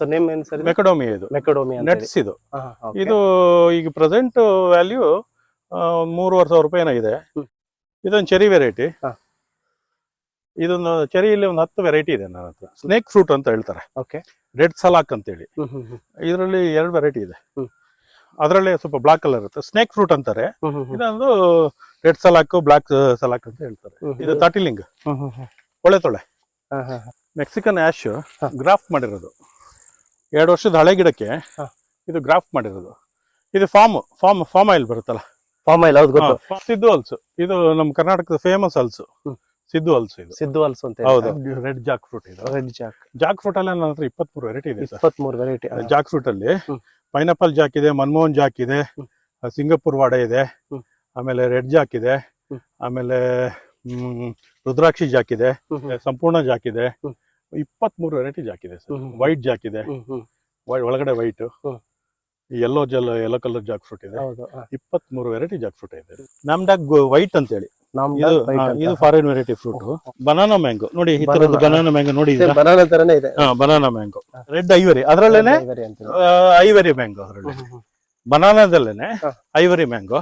Sir name ಏನು sir macadamia ಇದು. Macadamia nets ಇದು. ಇದು ಈಗ ಪ್ರೆಸೆಂಟ್ ವ್ಯಾಲ್ಯೂ ಮೂರುವರೆ ಸಾವಿರ ರೂಪಾಯಿ ಏನಾಗಿದೆ ಇದೆ. ಇದೊಂದು ಚೆರಿ ವೆರೈಟಿ ಇದೊಂದು ಚೆರಿಯಲ್ಲಿ ಒಂದು ಹತ್ತು ವೆರೈಟಿ ಇದೆ ನನ್ನ ಹತ್ರ. ಸ್ನೇಕ್ ಫ್ರೂಟ್ ಅಂತ ಹೇಳ್ತಾರೆ. ಓಕೆ ರೆಡ್ ಸಲಾಕ್ ಅಂತೇಳಿ ಹೇಳಿ. ಇದರಲ್ಲಿ ಎರಡು ವೆರೈಟಿ ಇದೆ. ಅದರಲ್ಲಿ ಸ್ವಲ್ಪ ಬ್ಲಾಕ್ ಕಲರ್ ಇರುತ್ತೆ. ಸ್ನೇಕ್ ಫ್ರೂಟ್ ಅಂತಾರೆ. ಇದೊಂದು ರೆಡ್ ಸಲಾಕ್ ಬ್ಲಾಕ್ ಸಲಾಕ್ ಅಂತ ಹೇಳ್ತಾರೆ. ಇದು ತಾಟಿಲಿಂಗ್. ಒಳ್ಳೆ ತೊಳೆ. ಮೆಕ್ಸಿಕನ್ ಆಶ್ ಗ್ರಾಫ್ ಗ್ರಾಫ್ಟ್ ಮಾಡಿರೋದು. ಎರಡು ವರ್ಷದ ಹಳೆ ಗಿಡಕ್ಕೆ ಇದು ಗ್ರಾಫ್ಟ್ ಮಾಡಿರೋದು. ಇದು ಫಾರ್ಮ್ ಫಾರ್ಮ್ ಫಾರ್ಮ್ ಆಯಿಲ್ ಬರುತ್ತಲ್ಲ? ಫಾರ್ಮ್ ಆಯಿಲ್ ಹೌದು ಗೊತ್ತು. ಸಿದ್ದು ಹಲ್ಸು. ಇದು ನಮ್ಮ ಕರ್ನಾಟಕದ ಫೇಮಸ್ ಹಲ್ಸು. ಸಿದ್ದು ಹಲ್ಸು ಇದು. ಸಿದ್ದು ಹಲ್ಸು ಅಂತ ಹೌದು. ರೆಡ್ ಜಾಕ್ ಫ್ರೂಟ್ ಇದು. Red jack. ಜಾಕ್ ಫ್ರೂಟ್ ಅಲ್ಲಿ ನನ್ನ ಹತ್ರ ಇಪ್ಪತ್ಮೂರು ವೆರೈಟಿ ಇದೆ ಇಪ್ಪತ್ಮೂರು ವೆರೈಟಿ ಜಾಕ್ ಫ್ರೂಟ್ ಅಲ್ಲಿ. ಪೈನಾಪಲ್ ಜಾಕ್ ಇದೆ ಮನ್ಮೋಹನ್ ಜಾಕ್ ಇದೆ ಸಿಂಗಾಪುರ್ ವಾಡೆ ಇದೆ ಆಮೇಲೆ ರೆಡ್ ಜಾಕ್ ಇದೆ ಆಮೇಲೆ ರುದ್ರಾಕ್ಷಿ ಜಾಕ್ ಇದೆ ಸಂಪೂರ್ಣ ಜಾಕ್ ಇದೆ. ಇಪ್ಪತ್ಮೂರು ವೆರೈಟಿ ಜಾಕ್ ಇದೆ ಸರ್. ವೈಟ್ ಜಾಕ್ ಇದೆ. ಒಳಗಡೆ white. Yellow Jal yellow colour Jack fruit ಇದೆ. ಇಪ್ಪತ್ ಇಪ್ಪತ್ಮೂರು ವೆರೈಟಿ ಜಾಕ್ ಫ್ರೂಟ್ ಇದೆ ನಮ್ಡಾಗ್ ವೈಟ್ ಅಂತ. ಹೇಳಿ ಇದು foreign variety fruit banana mango ನೋಡಿ ಈ ತರದ್ದು ಬನಾನಾ ಮ್ಯಾಂಗೋ ನೋಡಿ ಬನಾನಾ ತರನೇ ಇದೆ. ಬನಾನಾ ಮ್ಯಾಂಗೋ ರೆಡ್ ಐವರಿ ಅದ್ರಲ್ಲೇನೆ ಐವರಿ ಮ್ಯಾಂಗೋ ಅದರಲ್ಲಿ ಬನಾನಾದಲ್ಲೇನೆ ಐವರಿ ಮ್ಯಾಂಗೋ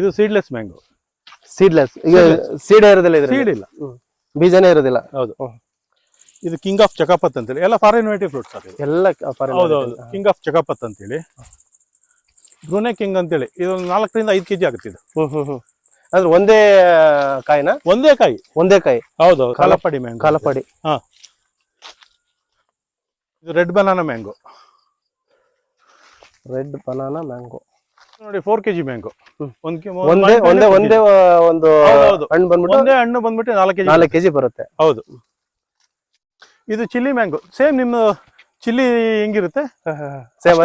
ಇದು ಸೀಡ್ಲೆಸ್ ಮ್ಯಾಂಗೋ ಸೀಡ್ಲೆಸ್ ಈಗ ಸೀಡ್ ಇರೋದಿಲ್ಲ ಸೀಡ್ ಇಲ್ಲ. ಬೀಜನೇ ಇರೋದಿಲ್ಲ. ಹೌದು. ಇದು ಕಿಂಗ್ ಆಫ್ ಚಕಾಪತ್ ಅಂತೇಳಿ. ಎಲ್ಲ ಫಾರಿನ್ ವೆರೈಟಿ ಫ್ರೂಟ್ಸ್ ಅದು ಎಲ್ಲ ಕಿಂಗ್ ಆಫ್ ಚಕಾಪತ್ ಅಂತೇಳಿ. ಬ್ರೂನೆ ಕಿಂಗ್ ಅಂತೇಳಿ. ಇದು ನಾಲ್ಕರಿಂದ ಐದು ಕೆಜಿ ಆಗುತ್ತೆ ಇದು. ಅಂದ್ರೆ ಒಂದೇ ಕಾಯಿನ? ಒಂದೇ ಕಾಯಿ. ಒಂದೇ ಕಾಯಿ. ಹೌದು ಕಾಲಪಡಿ ಮ್ಯಾಂಗೋ ಹಾ. ಇದು red banana mango red banana mango ನೋಡಿ ಫೋರ್ ಕೆಜಿ ಮ್ಯಾಂಗೋ ಒಂದೇ ಒಂದ್ ಒಂದೇ ಒಂದೇ. ಹಣ್ಣು ಬಂದ್ಬಿಟ್ಟು ಒಂದೇ ಹಣ್ಣು ಬಂದ್ಬಿಟ್ಟು ನಾಲ್ಕು ಕೆಜಿ ನಾಲ್ಕು ಕೆಜಿ ಬರುತ್ತೆ. ಹೌದು. ಇದು ಚಿಲ್ಲಿ ಮ್ಯಾಂಗೋ. ಸೇಮ್ ನಿಮ್ಮ ಚಿಲ್ಲಿ ಹೆಂಗಿರುತ್ತೆ? ಸೇಮ್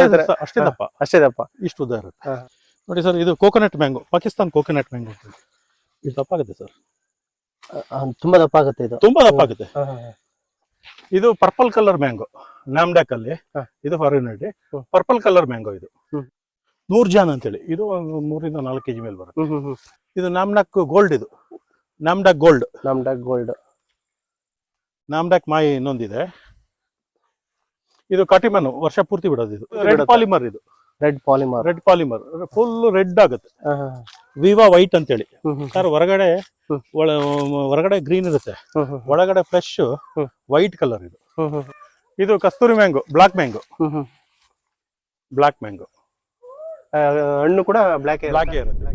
ಅಷ್ಟೇ ದಪ್ಪ. ಅಷ್ಟೇ ದಪ್ಪ. ಇಷ್ಟು ಉದ್ದ ಇರುತ್ತೆ. ನೋಡಿ ಸರ್ ಇದು coconut mango. Pakistan coconut mango ಇದು ದಪ್ಪ ಆಗುತ್ತೆ ಸರ್? ತುಂಬಾ ದಪ್ಪ ಆಗುತ್ತೆ ಇದು. ತುಂಬಾ ದಪ್ಪ ಆಗುತ್ತೆ. ಇದು ಪರ್ಪಲ್ ಕಲರ್ ಮ್ಯಾಂಗೋ ನಾಮ್ಡಾಕ್ ಅಲ್ಲಿ. ಇದು ಫಾರಿನ್ ಅಡ್ಡಿ ಪರ್ಪಲ್ ಕಲರ್ ಮ್ಯಾಂಗೋ ಇದು. ನೂರ್ ಜಾನ್ ಅಂತೇಳಿ. ಇದು ಮೂರಿಂದ ನಾಲ್ಕು ಕೆಜಿ ಮೇಲೆ ಬರುತ್ತೆ. ಇದು ನಾಮ್ಡಾಕ್ ಗೋಲ್ಡ್ ಇದು. ನಾಮ್ಡಾಕ್ ಗೋಲ್ಡ್ ನಾಮ್ಡಾಕ್ ಗೋಲ್ಡ್ ನಾಮ್ಡಾಕ್ ಮಾಯಿ ಇನ್ನೊಂದಿದೆ. ಇದು ಕಾಟಿಮನ್ ವರ್ಷ ಪೂರ್ತಿ ಬಿಡೋದು ಇದು. ರೆಡ್ ಪಾಲಿಮರ್ ಇದು. Red Palmer red Palmer full red ಆಗುತ್ತೆ. ವಿವಾ ವೈಟ್ ಅಂತೇಳಿ. ಸರ್ ಹೊರಗಡೆ ಹೊರಗಡೆ ಗ್ರೀನ್ ಇರುತ್ತೆ. ಒಳಗಡೆ ಫ್ರೆಶ್ ವೈಟ್ ಕಲರ್ ಇದು. ಇದು Kasturi mango black mango. Black mango. ಹಣ್ಣು ಕೂಡ ಬ್ಲಾಕ್ ಬ್ಲಾಕ್ ಇರುತ್ತೆ.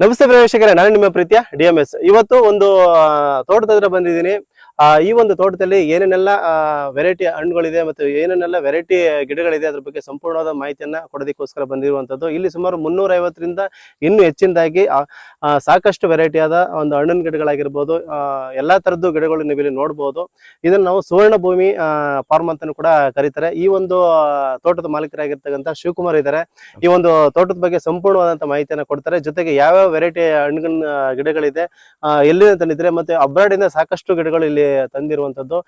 ನಮಸ್ತೆ ಪ್ರವೇಶಕರೇ ನಾನು ನಿಮ್ಮ ಪ್ರೀತಿಯ ಡಿ ಎಂ ಎಸ್. ಇವತ್ತು ಒಂದು ತೋಟದ ಹತ್ರ ಬಂದಿದ್ದೀನಿ. ಈ ಒಂದು ತೋಟದಲ್ಲಿ ಏನೇನೆಲ್ಲ ವೆರೈಟಿ ಹಣ್ಣುಗಳಿದೆ ಮತ್ತು ಏನೇನೆಲ್ಲ ವೆರೈಟಿ ಗಿಡಗಳಿದೆ ಅದ್ರ ಬಗ್ಗೆ ಸಂಪೂರ್ಣವಾದ ಮಾಹಿತಿಯನ್ನ ಕೊಡೋದಕ್ಕೋಸ್ಕರ ಬಂದಿರುವಂತದ್ದು ಇಲ್ಲಿ ಸುಮಾರು ಮುನ್ನೂರ ಐವತ್ತರಿಂದ ಇನ್ನು ಹೆಚ್ಚಿನದಾಗಿ ಸಾಕಷ್ಟು ವೆರೈಟಿ ವೆರೈಟಿಯಾದ ಒಂದು ಹಣ್ಣಿನ ಗಿಡಗಳಾಗಿರ್ಬೋದು ಎಲ್ಲಾ ತರದ್ದು ಗಿಡಗಳು ನೀವು ಇಲ್ಲಿ ನೋಡಬಹುದು ಇದನ್ನ ನಾವು ಸುವರ್ಣ ಭೂಮಿ ಫಾರ್ಮ್ ಅಂತಾನು ಕೂಡ ಕರೀತಾರೆ. ಈ ಒಂದು ತೋಟದ ಮಾಲೀಕರಾಗಿರ್ತಕ್ಕಂಥ ಶಿವಕುಮಾರ್ ಇದ್ದಾರೆ ಈ ಒಂದು ತೋಟದ ಬಗ್ಗೆ ಸಂಪೂರ್ಣವಾದಂತ ಮಾಹಿತಿಯನ್ನ ಕೊಡ್ತಾರೆ. ಜೊತೆಗೆ ಯಾವ್ಯಾವ ವೆರೈಟಿ ಹಣ್ಣಿನ ಗಿಡಗಳಿದೆ ಎಲ್ಲಿಂದ ತಂದಿದ್ರೆ ಮತ್ತೆ ಅಬ್ರಾಡ್ ಇಂದ ಸಾಕಷ್ಟು ಗಿಡಗಳು ಇಲ್ಲಿ ತಂದಿರುವಂತದ್ದು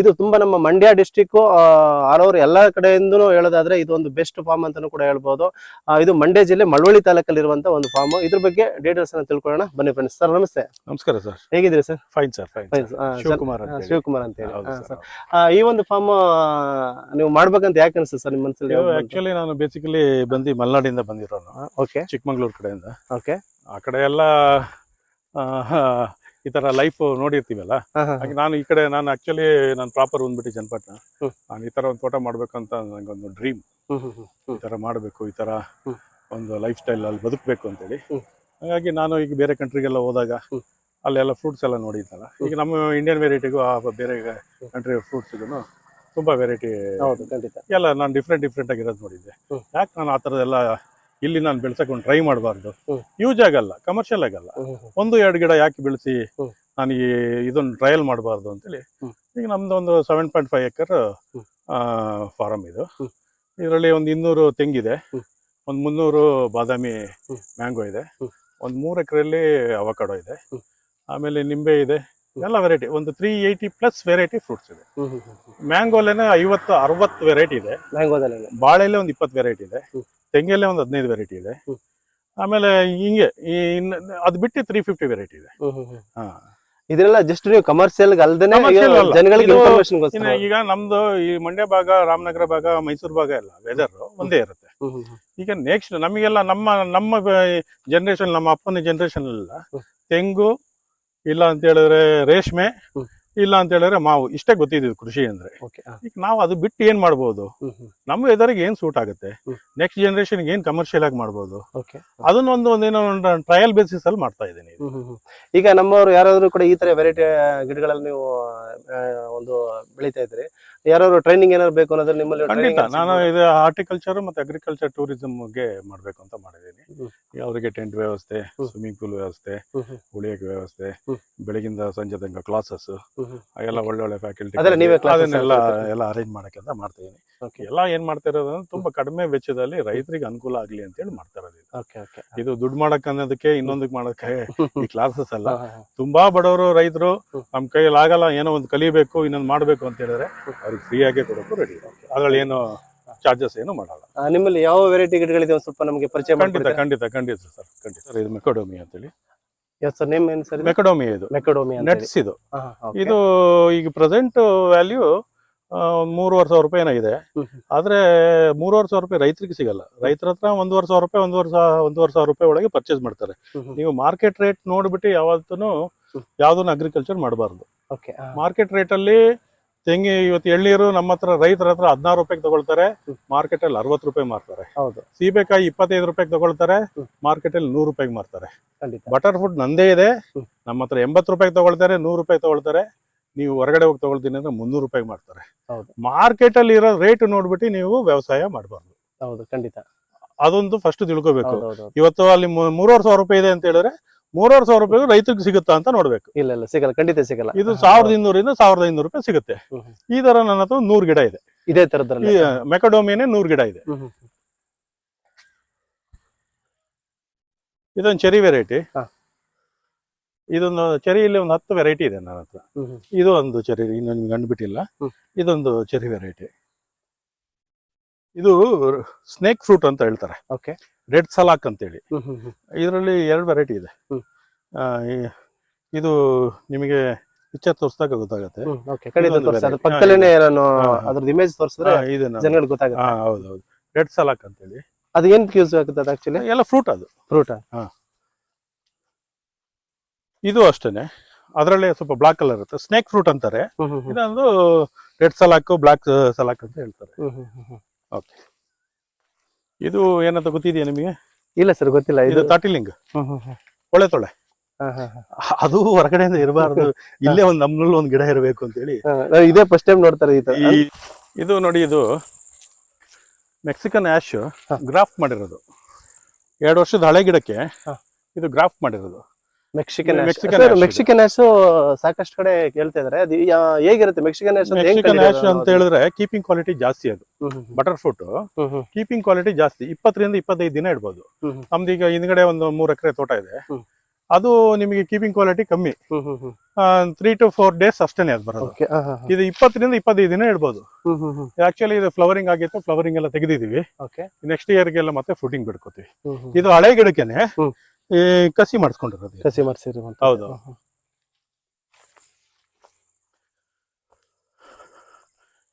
ಇದು ತುಂಬಾ ನಮ್ಮ ಮಂಡ್ಯ ಡಿಸ್ಟಿಕ್ ಆಲ್ ಓವರ್ ಎಲ್ಲಾ ಕಡೆಯಿಂದನೂ ಹೇಳೋದಾದ್ರೆ ಇದು ಒಂದು ಬೆಸ್ಟ್ ಫಾರ್ಮ್ ಅಂತಾನೂ ಕೂಡ ಹೇಳ್ಬೋದು. ಇದು ಮಂಡ್ಯ ಜಿಲ್ಲೆ ಮಳವಳ್ಳಿ ತಾಲೂಕಲ್ಲಿ ಇರುವಂತ ಒಂದು ಫಾರ್ಮ್ ಇದ್ರ ಬಗ್ಗೆ ಡೀಟೇಲ್ಸ್ ಅನ್ನ ತಿಳ್ಕೊಳ್ಳೋಣ. ಬನ್ನಿ ಫ್ರೆಂಡ್ಸ್ ಸರ್ ನಮಸ್ತೆ. ನಮಸ್ಕಾರ sir ಹೇಗಿದ್ರಿ sir fine sir fine Shivakumar ಅಂತ ಹೇಳಿ. ಶಿವಕುಮಾರ್ ಅಂತ ಹೇಳಿ. ಈ ಒಂದು ಫಾರ್ಮ್ ನೀವು ಮಾಡ್ಬೇಕಂತ ಯಾಕೆ ಅನ್ಸುತ್ತೆ ಸರ್ ನಿಮ್ಮ ಮನಸ್ಸಲ್ಲಿ ಆಕ್ಚುಲಿ ನಾನು ಬೇಸಿಕಲಿ ಬಂದು ಮಲೆನಾಡಿಂದ ಬಂದಿರೋನು. ಓಕೆ ಚಿಕ್ಕಮಂಗ್ಳೂರ್ ಕಡೆಯಿಂದ. ಓಕೆ ಆ ಕಡೆ ಎಲ್ಲ ಈ ತರ ಲೈಫ್ ನೋಡಿರ್ತೀವಲ್ಲ? ಹಾಗೆ ನಾನು ಈ ಕಡೆ ನಾನು ಆಕ್ಚುಲಿ ನಾನು ಪ್ರಾಪರ್ ಬಂದ್ಬಿಟ್ಟು ಚನ್ನಪಟ್ಟಣ. ಹ್ಮ್. ನಾನು ಈ ತರ ಒಂದು ತೋಟ ಮಾಡ್ಬೇಕಂತ ನನಗೊಂದು ಡ್ರೀಮ್ ಈ ತರ ಮಾಡಬೇಕು ಈ ತರ ಒಂದು ಲೈಫ್ ಸ್ಟೈಲ್ ಅಲ್ಲಿ ಬದುಕಬೇಕು ಅಂತೇಳಿ. ಹೇಳಿ ಹಾಗಾಗಿ ನಾನು ಈಗ ಬೇರೆ ಕಂಟ್ರಿಗೆಲ್ಲ ಹೋದಾಗ. ಅಲ್ಲೆಲ್ಲ ಫ್ರೂಟ್ಸ್ ಎಲ್ಲ ನೋಡಿದ್ದಲ್ಲ ಈಗ ನಮ್ಮ ಇಂಡಿಯನ್ ವೆರೈಟಿಗೂ ಆ ಬೇರೆ ಕಂಟ್ರಿ ಫ್ರೂಟ್ಸ್ಗೂ ತುಂಬಾ ವೆರೈಟಿ ಎಲ್ಲ ನಾನು ಡಿಫ್ರೆಂಟ್ ಡಿಫ್ರೆಂಟ್ ಆಗಿರೋದು ನೋಡಿದ್ದೆ. ಯಾಕೆ ನಾನು ಆ ಥರದ್ದೆಲ್ಲ ಇಲ್ಲಿ ನಾನು ಬೆಳೆಸಕೊಂಡು ಒಂದು ಟ್ರೈ ಮಾಡಬಾರ್ದು. ಯೂಸ್ ಆಗಲ್ಲ ಕಮರ್ಷಿಯಲ್ ಆಗಲ್ಲ. ಒಂದು ಎರಡು ಗಿಡ ಯಾಕೆ ಬೆಳೆಸಿ. ನಾನು ಈ ಇದೊಂದು ಟ್ರಯಲ್ ಮಾಡಬಾರ್ದು ಅಂತೇಳಿ. ಈಗ ನಮ್ದು ಒಂದು seven point five acre farm ಇದು. ಇದರಲ್ಲಿ ಒಂದು ಇನ್ನೂರು ತೆಂಗಿದೆ. ಒಂದು ಮುನ್ನೂರು ಬಾದಾಮಿ ಮ್ಯಾಂಗೋ ಇದೆ. ಒಂದು ಮೂರು ಎಕರೆಯಲ್ಲಿ ಅವಕಾಡೋ ಇದೆ. ಆಮೇಲೆ ನಿಂಬೆ ಇದೆ. ಎಲ್ಲ ವೆರೈಟಿ ಒಂದು three eighty plus variety fruits ಇದೆ. ಮ್ಯಾಂಗೋಲೇನೆ ಐವತ್ತು ಅರವತ್ತು ವೆರೈಟಿ ಇದೆ. ಮ್ಯಾಂಗೋದಲ್ಲಿ ಬಾಳೆಲೆ ಒಂದು ಇಪ್ಪತ್ತು ವೆರೈಟಿ ಇದೆ. ತೆಂಗಲ್ಲೇ ಒಂದು ಹದಿನೈದು ವೆರೈಟಿ ಇದೆ. ಆಮೇಲೆ ಹಿಂಗೆ ಈ ಅದು ಬಿಟ್ಟು ತ್ರೀ ಫಿಫ್ಟಿ ವೆರೈಟಿ ಇದೆ. ಹಾ. ಇದೆಲ್ಲ ಜಸ್ಟ್ ನೀವು ಕಮರ್ಷಿಯಲ್ ಅಲ್ದೇನೆ ಜನಗಳಿಗೆ ಇನ್ಫಾರ್ಮೇಶನ್ ಈಗ ನಮ್ದು ಈ ಮಂಡ್ಯ ಭಾಗ ರಾಮನಗರ ಭಾಗ ಮೈಸೂರು ಭಾಗ ಎಲ್ಲ ವೆದರ್ ಒಂದೇ ಇರುತ್ತೆ. ಈಗ ನೆಕ್ಸ್ಟ್ ನಮಗೆಲ್ಲ ನಮ್ಮ ನಮ್ಮ ಜನರೇಷನ್ ನಮ್ಮ ಅಪ್ಪನ ಜನರೇಷನ್ ಎಲ್ಲ ತೆಂಗು ಇಲ್ಲ ಅಂತ ಹೇಳಿದ್ರೆ ರೇಷ್ಮೆ. ಇಲ್ಲ ಅಂತ ಹೇಳಿದ್ರೆ ಮಾವು. ಇಷ್ಟೇ ಗೊತ್ತಿದ್ದು ಕೃಷಿ ಅಂದ್ರೆ. ಈಗ ನಾವು ಅದು ಬಿಟ್ಟು ಏನ್ ಮಾಡ್ಬೋದು? ನಮ್ಮ ವೆದರ್ಗೆ ಏನ್ ಸೂಟ್ ಆಗುತ್ತೆ? ನೆಕ್ಸ್ಟ್ ಜನರೇಷನ್ ಏನ್ ಕಮರ್ಷಿಯಲ್ ಆಗಿ ಮಾಡ್ಬೋದು? ಓಕೆ ಅದನ್ನ ಒಂದು ಒಂದೇನೋ ಒಂದು ಟ್ರಯಲ್ ಬೇಸಿಸ್ ಅಲ್ಲಿ ಮಾಡ್ತಾ ಇದ್ದೀನಿ ಈಗ. ನಮ್ಮವರು ಯಾರಾದ್ರೂ ಕೂಡ ಈ ತರ ವೆರೈಟಿ ಗಿಡಗಳಲ್ಲಿ ನೀವು ಒಂದು ಬೆಳಿತಾ ಇದ್ರಿ ಯಾರಾದ್ರು ಟ್ರೈನಿಂಗ್ ಏನಾದ್ರು ಬೇಕು ಅನ್ನೋದ್ರೆ ನಿಮ್ಮಲ್ಲಿ ಖಂಡಿತ ನಾನು? ಇದು ಹಾರ್ಟಿಕಲ್ಚರ್ ಮತ್ತೆ ಅಗ್ರಿಕಲ್ಚರ್ ಟೂರಿಸಂಗೆ ಮಾಡ್ಬೇಕು ಅಂತ ಮಾಡಿದೀನಿ. ಅವರಿಗೆ ಟೆಂಟ್ ವ್ಯವಸ್ಥೆ ಸ್ವಿಮ್ಮಿಂಗ್ ಪೂಲ್ ವ್ಯವಸ್ಥೆ ಉಳಿಯಕ್ಕೆ ವ್ಯವಸ್ಥೆ ಬೆಳಗಿಂದ ಸಂಜೆ ತನಕ ಕ್ಲಾಸಸ್ ಎಲ್ಲ ಒಳ್ಳೆ ಒಳ್ಳೊಳ್ಳೆ ಫ್ಯಾಕಲ್ಟಿ ಅದನ್ನೆಲ್ಲ? ಎಲ್ಲ ಅರೇಂಜ್ ಮಾಡಕ್ಕೆ ಅಂತ ಮಾಡ್ತಾ ಇದೀನಿ ಎಲ್ಲ ಏನ್ ಮಾಡ್ತಾ ಇರೋದು ತುಂಬಾ ಕಡಿಮೆ ವೆಚ್ಚದಲ್ಲಿ ರೈತರಿಗೆ ಅನುಕೂಲ ಆಗ್ಲಿ ಅಂತ ಹೇಳಿ ಮಾಡ್ತಾ ಇರೋದು ಇದು. ದುಡ್ಡು ಮಾಡಕ್ ಅನ್ನೋದಕ್ಕೆ ಇನ್ನೊಂದಕ್ಕೆ ಮಾಡಕ್ಕೆ ಈ ಕ್ಲಾಸಸ್ ಅಲ್ಲ. ತುಂಬಾ ಬಡವರು ರೈತರು. ನಮ್ ಕೈಯಲ್ಲಿ ಆಗಲ್ಲ ಏನೋ ಒಂದು ಕಲಿಬೇಕು ಇನ್ನೊಂದು ಮಾಡ್ಬೇಕು ಅಂತ ಹೇಳಿದ್ರೆ ಅವ್ರಿಗೆ ಫ್ರೀ ಆಗಿ ಕೊಡೋಕು ರೆಡಿ ಅದ್ರಲ್ಲಿ ಏನು ಚಾರ್ಜಸ್ ಏನು ಮಾಡಲ್ಲ. ನಿಮ್ಮಲ್ಲಿ ಯಾವ ವೆರೈಟಿ ಗಿಡಗಳಿದೆ ಒಂದು ಸ್ವಲ್ಪ ನಮಗೆ ಪರಿಚಯ ಖಂಡಿತ ಮಾಡ್ಕೊಡ್ತೀರಾ? ಖಂಡಿತ ಖಂಡಿತ ಸರ್ ಖಂಡಿತ. ಸರ್ ಇದು ಮೆಕಡೋಮಿ ಅಂತೇಳಿ. ಎಸ್ ಸರ್ ನೇಮ್ ಏನು ಸರ್ ಮೆಕಡೋಮಿ ಇದು. ಮೆಕಡೋಮಿ ಅಂತ ನೆಟ್ಸ್ ಇದು. ಇದು ಈಗ ಪ್ರೆಸೆಂಟ್ ವ್ಯಾಲ್ಯೂ ಮೂರುವರೆ ಸಾವಿರ ರೂಪಾಯಿ ಏನಾಗಿದೆ ಹ್ಮ್. ಆದ್ರೆ ಮೂರುವರೆ ಸಾವಿರ ರೂಪಾಯಿ ರೈತರಿಗೆ ಸಿಗಲ್ಲ. ರೈತರ ಹತ್ರ ಒಂದೂವರೆ ಸಾವಿರ ರೂಪಾಯಿ ಒಂದೂವರೆ ಸಾವಿರ ಒಂದೂವರೆ ಸಾವಿರ ರೂಪಾಯಿ ಒಳಗೆ ಪರ್ಚೇಸ್ ಮಾಡ್ತಾರೆ. ನೀವು ಮಾರ್ಕೆಟ್ ರೇಟ್ ನೋಡ್ಬಿಟ್ಟು ಯಾವತ್ತೂ. ಯಾವ್ದನ್ನ ಅಗ್ರಿಕಲ್ಚರ್ ಮಾಡಬಾರ್ದು. ಓಕೆ ಮಾರ್ಕೆಟ್ ರೇಟ್ ಅಲ್ಲಿ ತೆಂಗಿ ಇವತ್ತು ಎಳ್ನೀರು ನಮ್ಮ ಹತ್ರ ರೈತರ ಹತ್ರ ಹದಿನಾರು ರೂಪಾಯಿಗೆ ತಗೊಳ್ತಾರೆ ಮಾರ್ಕೆಟ್ ಅಲ್ಲಿ ಅರವತ್ತು ರೂಪಾಯಿ ಮಾರ್ತಾರೆ. ಹೌದು. ಸೀಬೆಕಾಯಿ ಇಪ್ಪತ್ತೈದು ರೂಪಾಯಿಗೆ ತಗೊಳ್ತಾರೆ ಮಾರ್ಕೆಟ್ ಅಲ್ಲಿ ನೂರು ರೂಪಾಯಿಗೆ ಮಾರ್ತಾರೆ. ಬಟರ್ ಫುಡ್ ನಂದೇ ಇದೆ. ನಮ್ಮ ಹತ್ರ ಎಂಬತ್ತು ರೂಪಾಯಿಗೆ ತಗೊಳ್ತಾರೆ ನೂರು ರೂಪಾಯಿ ತಗೊಳ್ತಾರೆ. ನೀವು ಹೊರಗಡೆ ಹೋಗಿ ತಗೊಳ್ತೀನಿ ಅಂದ್ರೆ ಮುನ್ನೂರು ರೂಪಾಯಿಗೆ ಮಾಡ್ತಾರೆ ಹೌದು. ಮಾರ್ಕೆಟ್ ಅಲ್ಲಿ ಇರೋ ರೇಟ್ ನೋಡ್ಬಿಟ್ಟು ನೀವು ವ್ಯವಸಾಯ ಮಾಡಬಾರ್ದು ಹೌದು ಖಂಡಿತ. ಅದೊಂದು ಫಸ್ಟ್ ತಿಳ್ಕೊಬೇಕು. ಇವತ್ತು ಅಲ್ಲಿ ಮೂರುವರೆ ಸಾವಿರ ರೂಪಾಯಿ ಇದೆ ಅಂತ ಹೇಳಿದ್ರೆ ಮೂರುವರೆ ಸಾವಿರ ರೂಪಾಯಿ ರೈತರಿಗೆ ಸಿಗುತ್ತಾ ಅಂತ ನೋಡ್ಬೇಕು. ಇಲ್ಲ ಇಲ್ಲ ಸಿಗಲ್ಲ ಖಂಡಿತ ಸಿಗಲ್ಲ. ಇದು ಸಾವಿರದ ಇನ್ನೂರಿಂದ ಸಾವಿರದ ಐನೂರು ರೂಪಾಯಿ ಸಿಗುತ್ತೆ. ಈ ತರ ನನ್ನ ಹತ್ರ ನೂರು ಗಿಡ ಇದೆ. ಇದೇ ತರದ ಮೆಕಡೋಮಿಯನ್ ನೂರು ಗಿಡ ಇದೆ. ಇದೊಂದು ಚೆರಿ ವೆರೈಟಿ ಇದೊಂದು ಚೆರಿಯಲ್ಲಿ ಒಂದು ಹತ್ತು ವೆರೈಟಿ ಇದೆ ನನ್ನ ಹತ್ರ. ಇದು ಒಂದು ಚೆರಿ ಇನ್ನೊಂದು ಕಂಡುಬಿಟ್ಟಿಲ್ಲ. ಇದೊಂದು ಚೆರಿ ವೆರೈಟಿ ಇದು ಸ್ನೇಕ್ ಫ್ರೂಟ್ ಅಂತ ಹೇಳ್ತಾರೆ. ಓಕೆ ರೆಡ್ ಸಲಾಕ್ ಅಂತೇಳಿ. ಹೇಳಿ. ಇದರಲ್ಲಿ ಎರಡು ವೆರೈಟಿ ಇದೆ. ಆ, ಇದು ನಿಮಗೆ ಪಿಕ್ಚರ್ ತೋರಿಸಿದಾಗ ಗೊತ್ತಾಗುತ್ತೆ. ನಾನು ಹಾ, ಹಾ. ಅದ್ರದ್ದು ಇಮೇಜ್ ತೋರಿಸಿದ್ರೆ ಜನಗಳಿಗೆ ಗೊತ್ತಾಗುತ್ತೆ. ಹಾ ರೆಡ್ ಸಲಾಕ್ ಅಂತೇಳಿ. ಅದು ಏನ್ ಯೂಸ್ ಆಗುತ್ತೆ ಅದು ಆಕ್ಚುಲಿ ಎಲ್ಲ ಫ್ರೂಟ್ ಅದು. ಫ್ರೂಟ್ ಇದು ಅಷ್ಟೇನೆ. ಅದರಲ್ಲೇ ಸ್ವಲ್ಪ ಬ್ಲಾಕ್ ಕಲರ್ ಇರುತ್ತೆ. ಸ್ನೇಕ್ ಫ್ರೂಟ್ ಅಂತಾರೆ. ಇದೊಂದು ರೆಡ್ ಸಲಾಕ್ ಬ್ಲಾಕ್ ಸಲಾಕ್ ಅಂತ ಹೇಳ್ತಾರೆ. ಇದು ಏನಂತ ಗೊತ್ತಿದೆಯಾ ನಿಮಗೆ? ಇಲ್ಲ ಸರ್ ಗೊತ್ತಿಲ್ಲ. ಇದು ಇದು ತಾಟಿಲಿಂಗ್. ಹ್ಮ್, ಹ್ಮ್, ಹ್ಮ್. ಒಳೆ ತೊಳೆ. ಹಾ, ಹಾ, ಹಾ. ಅದು ಹೊರಗಡೆಯಿಂದ ಇರಬಾರ್ದು. ಇಲ್ಲೇ ಒಂದ್ ನಮ್ನಲ್ಲಿ ಒಂದ್ ಗಿಡ ಇರಬೇಕು ಅಂತ ಹೇಳಿ. ಹಾ, ಇದೇ ಫಸ್ಟ್ ಟೈಮ್ ನೋಡ್ತಾರೆ ಈ ತರ. ಈ ಇದು ನೋಡಿ ಇದು ಮೆಕ್ಸಿಕನ್ ಆಶ್. ಗ್ರಾಫ್ಟ್ ಮಾಡಿರೋದು. ಎರಡು ವರ್ಷದ ಹಳೆ ಗಿಡಕ್ಕೆ ಹಾ. ಇದು ಗ್ರಾಫ್ಟ್ ಮಾಡಿರೋದು. ಮೆಕ್ಸಿಕನ್ ಮೆಕ್ಸಿಕನ್ ಆಶ್ ಸಾಕಷ್ಟು ಕಡೆ ಕೇಳ್ತಾ ಇದಾರೆ. ಅದು ಯಾ- ಹೇಗಿರುತ್ತೆ? ಮೆಕ್ಸಿಕನ್ ಆಶ್ ಮೆಕ್ಸಿಕನ್ ಆಶ್ ಅಂತ ಹೇಳಿದ್ರೆ ಕೀಪಿಂಗ್ ಕ್ವಾಲಿಟಿ ಜಾಸ್ತಿ ಅದು. ಬಟರ್ ಫ್ರೂಟ್ ಕೀಪಿಂಗ್ ಕ್ವಾಲಿಟಿ ಜಾಸ್ತಿ. ಇಪ್ಪತ್ತರಿಂದ ಇಪ್ಪತ್ತೈದು ದಿನ ಇಡ್ಬೋದು. ನಮ್ದು ಈಗ ಹಿಂದ್ಗಡೆ ಒಂದು ಮೂರ್ ಎಕರೆ ತೋಟ ಇದೆ. ಹ್ಮ್. ಅದು ನಿಮಗೆ ಕೀಪಿಂಗ್ ಕ್ವಾಲಿಟಿ ಕಮ್ಮಿ. ತ್ರೀ ಟು ಫೋರ್ ಡೇಸ್ ಅಷ್ಟೇನೆ ಅದು ಬರೋದು. ಇದು ಇಪ್ಪತ್ತರಿಂದ ಇಪ್ಪತ್ತೈದು ದಿನ ಇಡ್ಬೋದು. ಆಕ್ಚುಲಿ ಇದು ಫ್ಲವರಿಂಗ್ ಆಗಿತ್ತು. ಫ್ಲವರಿಂಗ್ ಎಲ್ಲ ತೆಗೆದಿದೀವಿ ಓಕೆ ನೆಕ್ಸ್ಟ್ ಇಯರ್ಗೆಲ್ಲ ಮತ್ತೆ ಫ್ರೂಟಿಂಗ್ ಬಿಡ್ಕೋತೀವಿ. ಇದು ಹಳೆ ಗಿಡಕ್ಕೆನೆ. ಹ್ಮ್. ಈ ಕಸಿ ಮಾಡಿಸ್ಕೊಂಡಿರೋದು ಕಸಿ ಮಾಡಿಸಿರಿ ಹೌದು.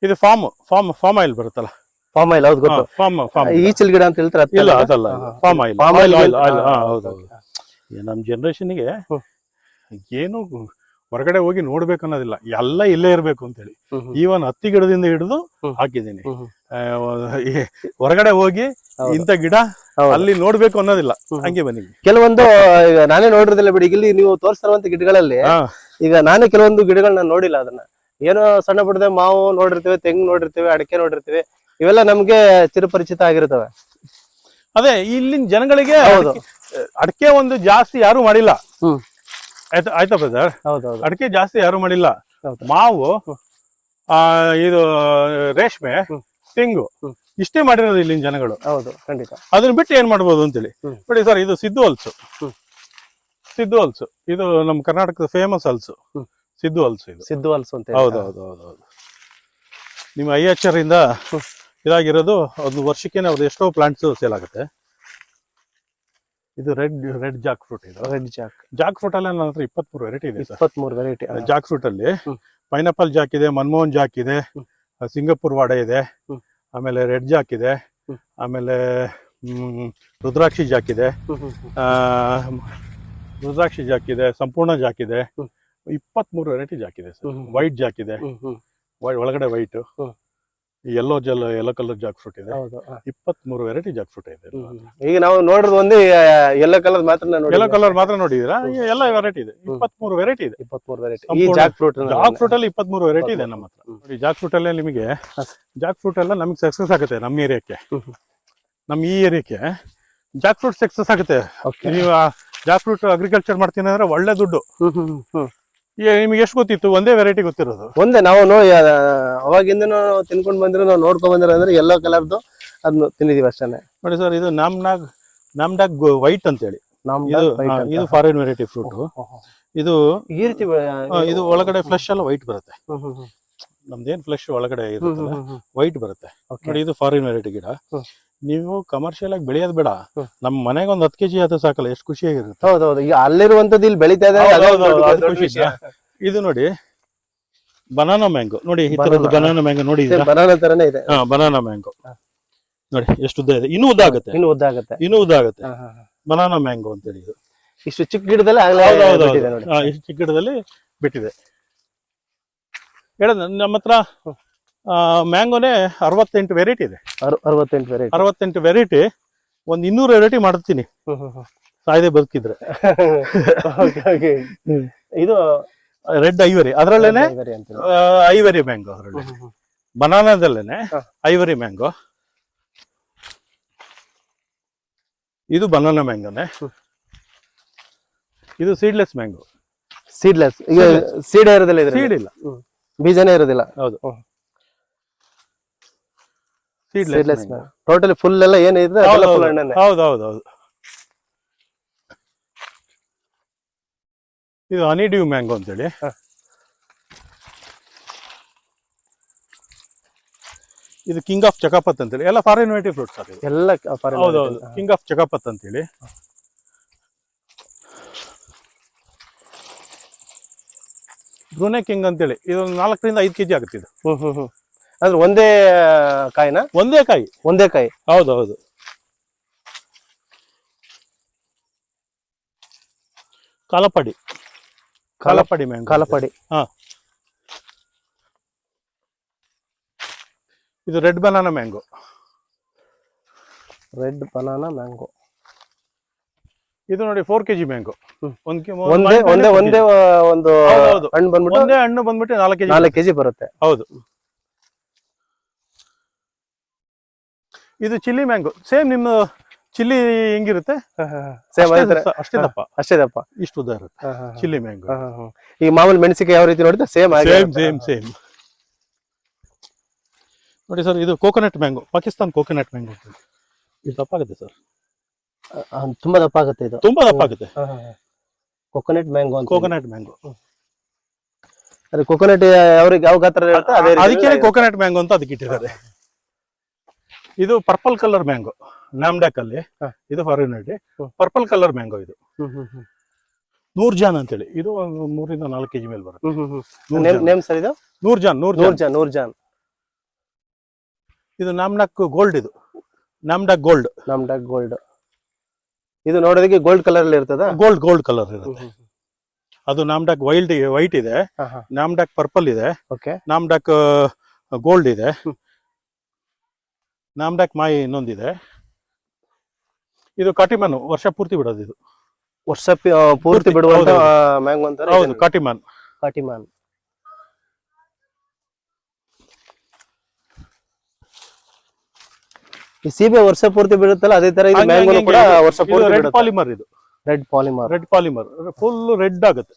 ಇದು ಫಾರ್ಮ್ ಫಾರ್ಮ್ ಫಾರ್ಮ್ ಆಯಿಲ್ ಬರುತ್ತಲ್ಲ? ಫಾರ್ಮ್ ಆಯಿಲ್ ಹೌದು ಗೊತ್ತು. ಫಾರ್ಮ್ ಫಾರ್ಮ್ ಈಚಲ್ ಗಿಡ ಅಂತ ಹೇಳ್ತಾರೆ ಇಲ್ಲ ಅದಲ್ಲ palm oil. Palm oil oil. Oil ಹೌದು ನಮ್ಮ ಜನರೇಷನ್ಗೆ. ಏನು ಹೊರಗಡೆ ಹೋಗಿ ನೋಡ್ಬೇಕು ಅನ್ನೋದಿಲ್ಲ. ಎಲ್ಲ ಇಲ್ಲೇ ಇರಬೇಕು ಅಂತೇಳಿ ಈವನ್ ಹತ್ತಿ ಗಿಡದಿಂದ ಹಿಡಿದು. ಹಾಕಿದ್ದೀನಿ. ಹೊರಗಡೆ ಹೋಗಿ ಇಂತ ಇಂಥ ಗಿಡ ಅಲ್ಲಿ ನೋಡ್ಬೇಕು ಅನ್ನೋದಿಲ್ಲ. ಹಂಗೆ ಬನ್ನಿ. ಕೆಲವೊಂದು ಈಗ ನಾನೇ ನೋಡಿರೋದಿಲ್ಲ ಬಿಡಿ. ಇಲ್ಲಿ ನೀವು ತೋರಿಸ್ತಾರಂತ ಗಿಡಗಳಲ್ಲಿ ಈಗ ನಾನೇ ಕೆಲವೊಂದು ಗಿಡಗಳನ್ನ ನೋಡಿಲ್ಲ ಅದನ್ನ. ಏನೋ ಸಣ್ಣ ಪುಟ್ಟದ ಮಾವು ನೋಡಿರ್ತೀವಿ ತೆಂಗು ನೋಡಿರ್ತೀವಿ ಅಡಿಕೆ ನೋಡಿರ್ತೀವಿ. ಇವೆಲ್ಲ ನಮ್ಗೆ ಚಿರಪರಿಚಿತ ಆಗಿರ್ತವೆ. ಅದೇ ಇಲ್ಲಿನ ಜನಗಳಿಗೆ ಹೌದು. ಅಡಿಕೆ ಒಂದು ಜಾಸ್ತಿ ಯಾರು ಮಾಡಿಲ್ಲ. ಆಯ್ತಾ ಆಯ್ತಾ ಬ್ರದರ್ ಹೌದೌದು ಅಡಿಕೆ ಜಾಸ್ತಿ ಯಾರು ಮಾಡಿಲ್ಲ. ಮಾವು ಆ ಇದು ರೇಷ್ಮೆ. ತೆಂಗು. ಇಷ್ಟೇ ಮಾಡಿರೋದು ಇಲ್ಲಿನ ಜನಗಳು. ಹೌದು ಖಂಡಿತ. ಅದನ್ನ ಬಿಟ್ಟು ಏನ್ ಮಾಡ್ಬೋದು ಅಂತೇಳಿ. ಹೇಳಿ ನೋಡಿ ಸರ್ ಇದು ಸಿದ್ದು ಹಲ್ಸು. ಸಿದ್ದು ಹಲ್ಸು. ಇದು ನಮ್ಮ ಕರ್ನಾಟಕದ ಫೇಮಸ್ ಹಲ್ಸು. ಸಿದ್ದು ಹಲ್ಸು ಇದು. ಸಿದ್ದು ಹಲ್ಸು ಅಂತ. ಹೌದು ಹೌದು ಹೌದು ಹೌದು. ನಿಮ್ಮ ಐ ಎಚ್ ಆರ್ ಇಂದ ಇದಾಗಿರೋದು ಒಂದು ವರ್ಷಕ್ಕೆ ಅವ್ರದ್ದು ಎಷ್ಟೋ ಪ್ಲಾಂಟ್ಸ್ ಸೇಲ್ ಆಗುತ್ತೆ. ಇದು ರೆಡ್ ರೆಡ್ ಜಾಕ್ ಫ್ರೂಟ್ ಇದು. Red jack. ಜಾಕ್ ಫ್ರೂಟ್ ಅಲ್ಲಿ ನನ್ನ ಹತ್ರ ಇಪ್ಪತ್ಮೂರು ವೆರೈಟಿ ಇದೆ ಇಪ್ಪತ್ಮೂರು ವೆರೈಟಿ ಜಾಕ್ ಫ್ರೂಟ್ ಅಲ್ಲಿ. ಪೈನಾಪಲ್ ಜಾಕ್ ಇದೆ ಮನ್ಮೋಹನ್ ಜಾಕ್ ಇದೆ ಸಿಂಗಪುರ್ ವಾಡೆ ಇದೆ. ಆಮೇಲೆ ರೆಡ್ ಜಾಕ್ ಇದೆ. ಆಮೇಲೆ ರುದ್ರಾಕ್ಷಿ ಜಾಕ್ ಇದೆ. ರುದ್ರಾಕ್ಷಿ ಜಾಕ್ ಇದೆ ಸಂಪೂರ್ಣ ಜಾಕ್ ಇದೆ. ಹ್ಮ್. ಇಪ್ಪತ್ಮೂರು ವೆರೈಟಿ ಜಾಕ್ ಇದೆ ಸರ್. ವೈಟ್ ಜಾಕ್ ಇದೆ. ಒಳಗಡೆ ವೈಟ್. ಎಲ್ಲೋ yellow Jal yellow colour Jack fruit ಇದೆ. ಹೌದು ಹ. ಇಪ್ಪತ್ಮೂರು ವೆರೈಟಿ ಜಾಕ್ ಫ್ರೂಟ್ ಇದೆ ಈಗ ನಾವು ನೋಡಿರೋದು ಒಂದು ಎಲ್ಲೋ ಕಲರ್ ಮಾತ್ರ ಎಲ್ಲೋ ಯೆಲ್ಲೋ ಕಲರ್ ಮಾತ್ರ ನೋಡಿದೀರಾ ಎಲ್ಲ ವೆರೈಟಿ ಇದೆ. ಹ್ಮ್. ಇಪ್ಪತ್ಮೂರು ವೆರೈಟಿ ಇದೆ. ಇಪ್ಪತ್ಮೂರು ವೆರೈಟಿ ಈ ಜಾಕ್ ಫ್ರೂಟ್ ಜಾಕ್ ಫ್ರೂಟ್ ಅಲ್ಲಿ ಇಪ್ಪತ್ಮೂರು ವೆರೈಟಿ ಇದೆ ನಮ್ಮ ಹತ್ರ. ನೋಡಿ ಜಾಕ್ ಫ್ರೂಟ್ ಅಲ್ಲೇ ನಿಮಗೆ ಜಾಕ್ ಫ್ರೂಟ್ ಎಲ್ಲ ನಮಗೆ ಸಕ್ಸಸ್ ಆಗುತ್ತೆ ನಮ್ಮ ಏರಿಯಾಕ್ಕೆ. ನಮ್ಮ ಈ ಏರಿಯಾಕ್ಕೆ ಜಾಕ್ ಫ್ರೂಟ್ ಸಕ್ಸಸ್ ಆಗುತ್ತೆ. ನೀವು ಜಾಕ್ ಫ್ರೂಟ್ ಅಗ್ರಿಕಲ್ಚರ್ ಮಾಡ್ತೀನಿ ಅಂದ್ರೆ ಒಳ್ಳೆ ದುಡ್ಡು. ನಿಮ್ಗೆ ಎಷ್ಟು ಗೊತ್ತಿತ್ತು? ಒಂದೇ ವೆರೈಟಿ ಗೊತ್ತಿರೋದು. ಒಂದೇ ನಾವು ಅವಾಗಿಂದ ತಿನ್ಕೊಂಡ್ ಬಂದಿರೋ ನಾವು ನೋಡ್ಕೊಂಡ್ ಬಂದಿರೋ ಅಂದ್ರೆ ಎಲ್ಲೋ ಕಲರ್ದು ಅದನ್ನ ತಿಂದಿದೀವಿ ಅಷ್ಟೇ ನೋಡಿ ಸರ್ ಇದು ನಾಮ್ನಾಗ್ ನಾಮ್ನಾಗ್ ವೈಟ್ ಅಂತ ಹೇಳಿ ಇದು ಫಾರಿನ್ ವೆರೈಟಿ ಫ್ರೂಟ್ ಇದು ಈ ರೀತಿ ಇದು ಒಳಗಡೆ ಫ್ಲಶ್ ಎಲ್ಲ ವೈಟ್ ಬರುತ್ತೆ. ನಮ್ದೇನ್ ಫ್ಲೆಶ್ ಒಳಗಡೆ ಇರುತ್ತಲ್ಲ. ವೈಟ್ ಬರುತ್ತೆ. ನೋಡಿ ಇದು ಫಾರಿನ್ ವೆರೈಟಿ ಗಿಡ. ನೀವು ಕಮರ್ಷಿಯಲ್ ಆಗಿ ಬೆಳೆಯೋದ್ ಬೇಡ. ನಮ್ ನಮ್ಮ ಮನೆಗೆ ಒಂದ್ ಹತ್ತು ಕೆಜಿ ಆದ್ರೆ ಸಾಕಲ್ಲ ಎಷ್ಟು ಖುಷಿಯಾಗಿರುತ್ತೆ ಹೌದೌದು ಈಗ ಅಲ್ಲಿರುವಂತದ್ದು ಇಲ್ಲಿ ಬೆಳೀತಾ ಇದೆ ಹೌದು, ಹೌದು, ಖುಷಿ. ಇದು ನೋಡಿ ಬನಾನಾ ಮ್ಯಾಂಗೋ ನೋಡಿ ಈ ತರದ್ದು ಬನಾನಾ ಮ್ಯಾಂಗೋ ನೋಡಿ ಬನಾನಾ ತರನೇ ಇದೆ. ಹಾ ಬನಾನಾ ಮ್ಯಾಂಗೋ ನೋಡಿ ಎಷ್ಟು ಉದ್ದ ಇದೆ. ಇನ್ನೂ ಉದ್ದ ಆಗುತ್ತೆ. ಇನ್ನು ಉದ್ದ ಆಗುತ್ತೆ. ಇನ್ನೂ ಉದ್ದ ಆಗುತ್ತೆ. ಬನಾನಾ ಮ್ಯಾಂಗೋ ಅಂತೇಳಿ ಇದು. ಇಷ್ಟು ಚಿಕ್ಕ ಗಿಡದಲ್ಲಿ ಹೌದು, ಹೌದು, ಇಷ್ಟು ಚಿಕ್ಕ ಗಿಡದಲ್ಲಿ ಬಿಟ್ಟಿದೆ. ಹೇಳೋದು ನಮ್ಮ ಹತ್ರ ಮ್ಯಾಂಗೋನೇ ಅರವತ್ತೆಂಟು ವೆರೈಟಿ ಇದೆ. ಅರ್- ಅರವತ್ತೆಂಟು ವೆರೈಟಿ ಅರವತ್ತೆಂಟು ವೆರೈಟಿ ಒಂದು ಇನ್ನೂರು ವೆರೈಟಿ ಮಾಡ್ತೀನಿ. ಸಾಯ್ದೆ ಬದುಕಿದ್ರೆ. ಇದು ರೆಡ್ ಐವರಿ ಅದರಲ್ಲೇನೆ ಐವರಿ ಮ್ಯಾಂಗೋ ಅದರಲ್ಲಿ ಬನಾನಾದಲ್ಲೇನೆ ಐವರಿ ಮ್ಯಾಂಗೋ. ಇದು ಬನಾನಾ ಮ್ಯಾಂಗೋನೆ. ಇದು seedless mango. Seedless seed. Seed ಇಲ್ಲ. ಬೀಜನೇ ಇರೋದಿಲ್ಲ. ಹೌದು. ಸೀಡ್ಲೆಸ್ ಟೋಟಲಿ ಫುಲ್ ಎಲ್ಲ ಏನಿದೆ ಫುಲ್ ಹಣ್ಣನ್ನೇ ಹೌದು ಹೌದು. ಹೌದು ಇದು ಹನಿ ಡ್ಯೂ ಮ್ಯಾಂಗೋ ಅಂತೇಳಿ. ಹೇಳಿ ಇದು ಕಿಂಗ್ ಆಫ್ ಚಕಾಪತ್ ಅಂತೇಳಿ. ಎಲ್ಲ ಫಾರಿನ್ ವೆರೈಟಿ ಫ್ರೂಟ್ಸ್ ಎಲ್ಲ ಹೌದು ಹೌದು. ಕಿಂಗ್ ಆಫ್ ಚಕಾಪತ್ ಅಂತೇಳಿ. ಬ್ರೂನೆ ಕಿಂಗ್ ಅಂತೇಳಿ. ಇದೊಂದು ನಾಲ್ಕರಿಂದ ಐದು ಕೆಜಿ ಆಗುತ್ತೆ ಇದು. ಹ್ಮ್ ಹ್ಮ್ ಹ್ಮ್. ಅಂದ್ರೆ ಒಂದೇ ಕಾಯಿನ? ಒಂದೇ ಕಾಯಿ. ಒಂದೇ ಕಾಯಿ. ಹೌದು ಹೌದು ಕಾಲಪಡಿ. ಕಾಲಪಡಿ ಮ್ಯಾಂಗೋ. ಕಾಲಪಡಿ. ಇದು red banana mango. Red banana mango. ಇದು ನೋಡಿ ಫೋರ್ ಕೆಜಿ ಮ್ಯಾಂಗೋ ಹ್ಮ್. ಒಂದ್ ಕೆ- ಒಂದೇ ಒಂದ್ ಒಂದೇ. ಹಣ್ಣು ಬಂದ್ಬಿಟ್ಟು ಒಂದೇ ಹಣ್ಣು ಬಂದ್ಬಿಟ್ಟು ನಾಲ್ಕು ಕೆಜಿ ನಾಲ್ಕು ಕೆಜಿ ಬರುತ್ತೆ. ಹೌದು. ಇದು ಚಿಲ್ಲಿ ಮ್ಯಾಂಗೋ. ಸೇಮ್ ನಿಮ್ಮ ಚಿಲ್ಲಿ ಹೆಂಗಿರುತ್ತೆ? ಸೇಮ್ ಅಷ್ಟೇ ದಪ್ಪ ಅಷ್ಟೇ ದಪ್ಪ. ಇಷ್ಟು ಉದ್ದ ಇರುತ್ತೆ. Chilli mango. ಈಗ ಮಾಮೂಲಿ ಮೆಣಸಿಗೆ ಯಾವ ರೀತಿ ನೋಡಿದ್ರೆ ಸೇಮ್ ಸೇಮ್ ಸೇಮ್ ಸೇಮ್. ನೋಡಿ ಸರ್ ಇದು coconut mango Pakistan coconut mango ಇದು ತಪ್ಪಾಗುತ್ತೆ ಸರ್. ತುಂಬಾ ದಪ್ಪ ಆಗುತ್ತೆ ಇದು. ತುಂಬಾ ದಪ್ಪ ಆಗುತ್ತೆ ಕೊಕೊನಟ್ ಮ್ಯಾಂಗೋ ಅಂತ ಕೋಕೋನಟ್ ಮ್ಯಾಂಗೋ ಅದೇ ಕೊಕೊನಟ್ ಅವ್ರಿಗೆ ಯಾವ ಗಾತ್ರ ಇರುತ್ತೆ ಅದೇ ರೀತಿ ಅದಕ್ಕೆ ಕೋಕೋನಟ್ ಮ್ಯಾಂಗೋ ಅಂತ ಅದಕ್ಕೆ ಇಟ್ಟಿದ್ದಾರೆ ಇದು ಪರ್ಪಲ್ ಕಲರ್ ಮ್ಯಾಂಗೋ ನಾಮ್ಡಾಕ್ ಅಲ್ಲಿ. ಇದು ಫಾರಿನ್. ಪರ್ಪಲ್ ಕಲರ್ ಮ್ಯಾಂಗೋ ಇದು. ನೂರ್ ಜಾನ್ ಅಂತೇಳಿ. ಇದು ಮೂರಿಂದ ನಾಲ್ಕು ಕೆಜಿ ಮೇಲೆ ಬರುತ್ತೆ. ನೇಮ್. ಸರ್ ಇದು ನೂರ್ ಜಾನ್ ನೂರ್ ನೂರ್ ಜಾನ್ ಜಾನ್ ನೂರ್ ಜಾನ್ ಇದು ನಾಮ್ಡಾಕ್ ಗೋಲ್ಡ್ ಇದು. ನಾಮ್ಡಾಕ್ ಗೋಲ್ಡ್ ನಾಮ್ಡಾಕ್ ಗೋಲ್ಡ್ ಇದು ನೋಡೋದಕ್ಕೆ ಗೋಲ್ಡ್ ಕಲರ್ ಅಲ್ಲಿ ಇರ್ತದ? ಗೋಲ್ಡ್ ಗೋಲ್ಡ್ ಕಲರ್ ಇರುತ್ತೆ ಅದು ನಾಮ್ಡಾಕ್ ವೈಲ್ಡ್ ವೈಟ್ ಇದೆ. ನಾಮ್ಡಾಕ್ ಪರ್ಪಲ್ ಇದೆ. ಓಕೆ ನಾಮ್ಡಾಕ್ ಗೋಲ್ಡ್ ಇದೆ. ನಾಮ್ಡಾಕ್ ಮಾಯಿ ಇನ್ನೊಂದಿದೆ. ಇದು ಕಾಟಿಮನ್ ವರ್ಷ ಪೂರ್ತಿ ಬಿಡೋದು ಇದು. ವರ್ಷ ಪೂರ್ತಿ ಬಿಡುವಂತ ಹೌದು, ಮ್ಯಾಂಗೋ ಅಂತಾರೆ ಹೌದು ಇದನ್ನ. ಕಾಟಿಮನ್ ಕಾಟಿಮಾನ್ ಈ ಸೀಬೆ ವರ್ಷ ಪೂರ್ತಿ ಬಿಡುತ್ತಲ್ಲ ಅದೇ ತರ ಇದು ಕೂಡ ವರ್ಷ ಪೂರ್ತಿ ರೆಡ್ ಬಿಡುತ್ತೆ ಪಾಲಿಮರ್ ಇದು. Red Palmer red Palmer full red ಆಗುತ್ತೆ.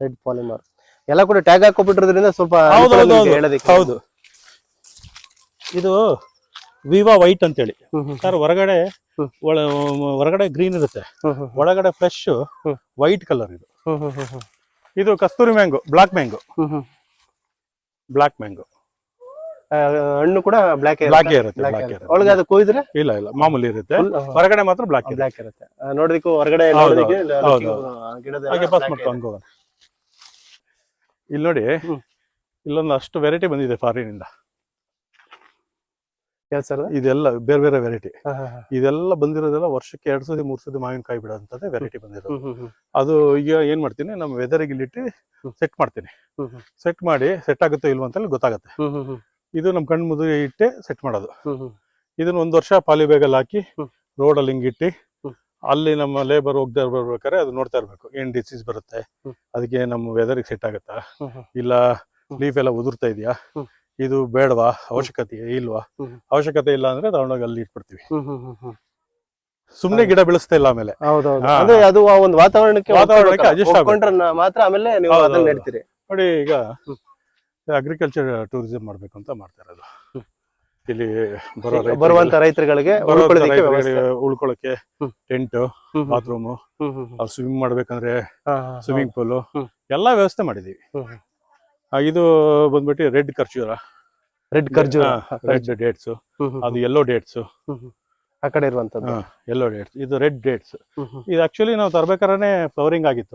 ರೆಡ್ ಪಾಲಿಮರ್ ಎಲ್ಲ ಕೂಡ ಟ್ಯಾಗ್ ಹಾಕೊಬಿಟ್ಟಿರೋದ್ರಿಂದ ಸ್ವಲ್ಪ ಹೌದು ಅನುಕೂಲ ಹೌದು ನಿಮ್ಗೆ ಹೌದು. ಹೇಳೋದಕ್ಕೆ ಹೌದು. ಇದು ವಿವಾ ವೈಟ್ ಅಂತ ಹೇಳಿ ಹ್ಮ್, ಸರ್ ಹೊರಗಡೆ ಹ್ಮ್. ಒಳ ಹೊರಗಡೆ ಗ್ರೀನ್ ಇರುತ್ತೆ. ಹ್ಮ್, ಹ್ಮ್, ಒಳಗಡೆ ಫ್ರೆಶ್ ಹ್ಮ್. ವೈಟ್ ಕಲರ್ ಇದು. ಹ್ಮ್, ಹ್ಮ್, ಹ್ಮ್, ಹ್ಮ್, ಇದು ಕಸ್ತೂರಿ ಮ್ಯಾಂಗೋ ಬ್ಲಾಕ್ ಮ್ಯಾಂಗೋ. ಹ್ಮ್, ಹ್ಮ್. Black mango. ಹಣ್ಣು ಕೂಡ ಬ್ಲಾಕ್ ಬ್ಲಾಕ್ ಇರುತ್ತೆ ಬ್ಲಾಕ್ ಇರುತ್ತೆ. ಒಳಗೆ ಅದು ಕೊಯ್ದ್ರೆ? ಇಲ್ಲ ಇಲ್ಲ ಮಾಮೂಲಿ ಇರುತ್ತೆ. ಹೊರಗಡೆ ಮಾತ್ರ ಬ್ಲಾಕ್ ಇರುತ್ತೆ. ಬ್ಲಾಕ್ ಇರುತ್ತೆ. ನೋಡಿದಕ್ಕೆ ಹೊರಗಡೆ ಗಿಡದ ಹಾಗೆ ಪಾಸ್ ಇಲ್ಲಿ ನೋಡಿ ಇಲ್ಲೊಂದು ಅಷ್ಟು ವೆರೈಟಿ ಬಂದಿದೆ ಫಾರಿನ್ ಇಂದ. ಇದೆಲ್ಲ ಬೇರೆ ಬೇರೆ ವೆರೈಟಿ. ಇದೆಲ್ಲ ಬಂದಿರೋದೆಲ್ಲ ವರ್ಷಕ್ಕೆ ಎರಡ್ ಸತಿ ಮೂರ್ ಸತಿ ಮಾವಿನಕಾಯಿ ಬಿಡೋಂಥದ್ದೇ ವೆರೈಟಿ ಬಂದಿರೋದು. ಅದು ಈಗ ಏನ್ ಮಾಡ್ತೀನಿ ನಮ್ಮ ವೆದರ್ಗೆ ಇಲ್ಲಿಟ್ಟು. ಸೆಟ್ ಮಾಡ್ತೀನಿ. ಸೆಟ್ ಮಾಡಿ ಸೆಟ್ ಆಗುತ್ತೋ ಇಲ್ವಂತ ಗೊತ್ತಾಗುತ್ತೆ. ಇದು ನಮ್ಮ ಕಣ್ಣು ಮುದುರಿ ಇಟ್ಟೆ ಸೆಟ್ ಮಾಡೋದು. ಇದನ್ನ ಒಂದ್ ವರ್ಷ ಪಾಲಿ ಬ್ಯಾಗಲ್ಲಿ ಹಾಕಿ ರೋಡ್ ರೋಡಲ್ಲಿ ಹಿಂಗಿಟ್ಟು ಹ್ಮ್. ಅಲ್ಲಿ ನಮ್ಮ ಲೇಬರ್ ಹೋಗ್ತಾ ಬರ್ಬೇಕಾದ್ರೆ ಅದು ನೋಡ್ತಾ ಇರ್ಬೇಕು. ಏನ್ ಡಿಸೀಸ್ ಬರುತ್ತೆ. ಅದಕ್ಕೆ ನಮ್ಮ ವೆದರಿಗೆ ಸೆಟ್ ಆಗುತ್ತಾ. ಇಲ್ಲ ಲೀಫ್ ಎಲ್ಲ ಉದುರ್ತಾ ಇದೆಯಾ? ಇದು ಬೇಡವಾ? ಅವಶ್ಯಕತೆ ಇಲ್ವಾ? ಅವಶ್ಯಕತೆ ಇಲ್ಲ ಅಂದ್ರೆ ತಗೊಂಡೋಗಿ ಅಲ್ಲಿ ಇಟ್ಬಿಡ್ತೀವಿ. ಸುಮ್ನೆ ಗಿಡ ಬೆಳೆಸ್ತಾ ಇಲ್ಲ ಆಮೇಲೆ. ಅಂದ್ರೆ ಅದು ಒಂದು ವಾತಾವರಣಕ್ಕೆ ವಾತಾವರಣಕ್ಕೆ ಅಡ್ಜಸ್ಟ್ ಮಾತ್ರ ಆಮೇಲೆ ನೀವು ಅದನ್ನ ನೆಡ್ತೀರಿ. ನೋಡಿ ಈಗ. ಅಗ್ರಿಕಲ್ಚರ್ ಟೂರಿಸಂ ಮಾಡ್ಬೇಕು ಅಂತ ಮಾಡ್ತಾ ಇರೋದು. ಇಲ್ಲಿ ಬರೋ ಬರುವಂತ ರೈತರುಗಳಿಗೆ. ಉಳ್ಕೊಳಕ್ಕೆ ಟೆಂಟ್ ಬಾತ್ರೂಮ್ ಸ್ವಿಮ್ ಮಾಡ್ಬೇಕಂದ್ರೆ ಸ್ವಿಮ್ಮಿಂಗ್ ಪೂಲ್ ಎಲ್ಲಾ ವ್ಯವಸ್ಥೆ ಮಾಡಿದೀವಿ. ಇದು ಬಂದ್ಬಿಟ್ಟು ರೆಡ್ ಖರ್ಜೂರ. ರೆಡ್ ಖರ್ಜೂರ. ರೆಡ್ ಡೇಟ್ಸ್ ಅದು ಎಲ್ಲೋ ಡೇಟ್ಸ್. ಆ ಕಡೆ ಇರುವಂತದ್ದು. ಯೆಲ್ಲೋ ಡೇಟ್ಸ್ ಇದು ರೆಡ್ ಡೇಟ್ಸ್. ಇದು ಆಕ್ಚುಲಿ ನಾವು ತರಬೇಕಾದ್ರೆ ಫ್ಲವರಿಂಗ್ ಆಗಿತ್ತು.